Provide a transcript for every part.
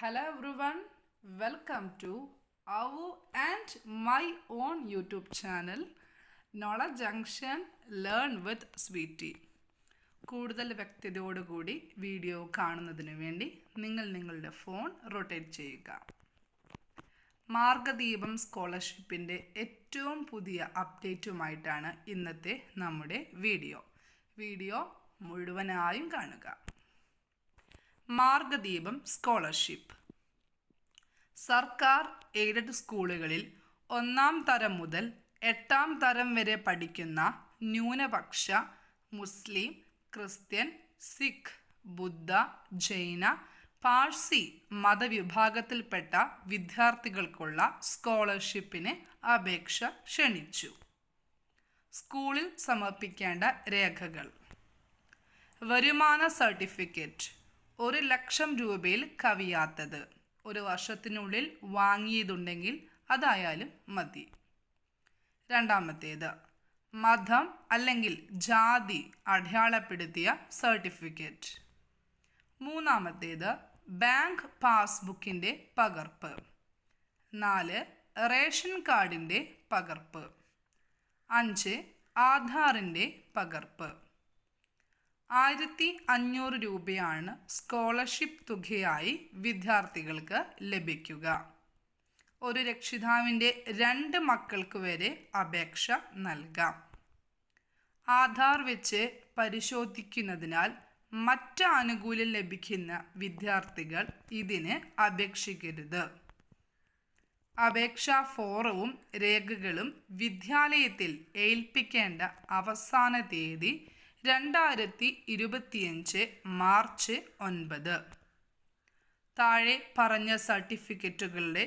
Hello everyone, welcome to അവു and my own YouTube channel നോള junction learn with sweety കൂടുതൽ വ്യക്തതയോടുകൂടി video കാണുന്നതിന് വേണ്ടി നിങ്ങൾ നിങ്ങളുടെ ഫോൺ റൊട്ടേറ്റ് ചെയ്യുക. മാർഗദീപം സ്കോളർഷിപ്പിന്റെ ഏറ്റവും പുതിയ അപ്ഡേറ്റുമായിട്ടാണ് ഇന്നത്തെ നമ്മുടെ വീഡിയോ വീഡിയോ മുഴുവനായും കാണുക. മാർഗദീപം സ്കോളർഷിപ്പ്. സർക്കാർ എയ്ഡഡ് സ്കൂളുകളിൽ ഒന്നാം തരം മുതൽ എട്ടാം തരം വരെ പഠിക്കുന്ന ന്യൂനപക്ഷ മുസ്ലിം ക്രിസ്ത്യൻ സിഖ് ബുദ്ധ ജൈന പാഴ്സി മതവിഭാഗത്തിൽപ്പെട്ട വിദ്യാർത്ഥികൾക്കുള്ള സ്കോളർഷിപ്പിന് അപേക്ഷ ക്ഷണിച്ചു. സ്കൂളിൽ സമർപ്പിക്കേണ്ട രേഖകൾ. വരുമാന സർട്ടിഫിക്കറ്റ്. ഒരു ലക്ഷം രൂപയിൽ കവിയാത്തത്. ഒരു വർഷത്തിനുള്ളിൽ വാങ്ങിയതുണ്ടെങ്കിൽ അതായാലും മതി. രണ്ടാമത്തേത്. മതം അല്ലെങ്കിൽ ജാതി അടയാളപ്പെടുത്തിയ സർട്ടിഫിക്കറ്റ്. മൂന്നാമത്തേത്. ബാങ്ക് പാസ്ബുക്കിന്റെ പകർപ്പ്. നാല്. റേഷൻ കാർഡിന്റെ പകർപ്പ്. അഞ്ച്. ആധാറിന്റെ പകർപ്പ്. ആയിരത്തി അഞ്ഞൂറ് രൂപയാണ് സ്കോളർഷിപ്പ് തുകയായി വിദ്യാർത്ഥികൾക്ക് ലഭിക്കുക. ഒരു രക്ഷിതാവിന്റെ രണ്ട് മക്കൾക്ക് വരെ അപേക്ഷ നൽകാം. ആധാർ വെച്ച് പരിശോധിക്കുന്നതിനാൽ മറ്റ് ആനുകൂല്യം ലഭിക്കുന്ന വിദ്യാർത്ഥികൾ ഇതിന് അപേക്ഷിക്കരുത്. അപേക്ഷാ ഫോറവും രേഖകളും വിദ്യാലയത്തിൽ ഏൽപ്പിക്കേണ്ട അവസാന തീയതി രണ്ടായിരത്തി ഇരുപത്തിയഞ്ച് മാർച്ച് ഒൻപത്. താഴെ പറഞ്ഞ സർട്ടിഫിക്കറ്റുകളുടെ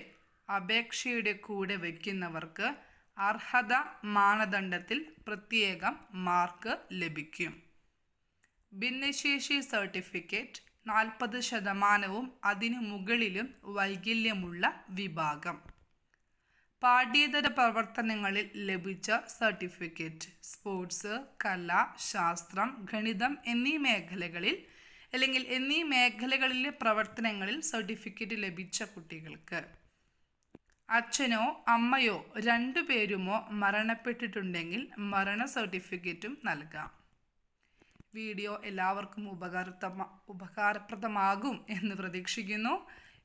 അപേക്ഷയുടെ കൂടെ വയ്ക്കുന്നവർക്ക് അർഹത മാനദണ്ഡത്തിൽ പ്രത്യേകം മാർക്ക് ലഭിക്കും. ഭിന്നശേഷി സർട്ടിഫിക്കറ്റ് നാൽപ്പത് ശതമാനവും അതിനു മുകളിലും വൈകല്യമുള്ള വിഭാഗം. പാഠ്യേതര പ്രവർത്തനങ്ങളിൽ ലഭിച്ച സർട്ടിഫിക്കറ്റ് സ്പോർട്സ് കല ശാസ്ത്രം ഗണിതം എന്നീ മേഖലകളിൽ അല്ലെങ്കിൽ എന്നീ മേഖലകളിലെ പ്രവർത്തനങ്ങളിൽ സർട്ടിഫിക്കറ്റ് ലഭിച്ച കുട്ടികൾക്ക് അച്ഛനോ അമ്മയോ രണ്ടു രണ്ടുപേരുമോ മരണപ്പെട്ടിട്ടുണ്ടെങ്കിൽ മരണ സർട്ടിഫിക്കറ്റും നൽകാം. വീഡിയോ എല്ലാവർക്കും ഉപകാരപ്രദമാകും എന്ന് പ്രതീക്ഷിക്കുന്നു.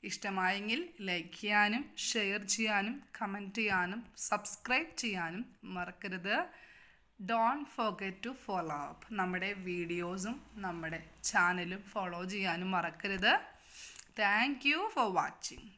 ഇഷ്ടമായെങ്കിൽ ലൈക്ക് ചെയ്യാനും ഷെയർ ചെയ്യാനും കമന്റ് ചെയ്യാനും സബ്സ്ക്രൈബ് ചെയ്യാനും മറക്കരുത്. Don't forget to follow up നമ്മുടെ വീഡിയോസും നമ്മുടെ ചാനലും ഫോളോ ചെയ്യാനും മറക്കരുത്. Thank you for watching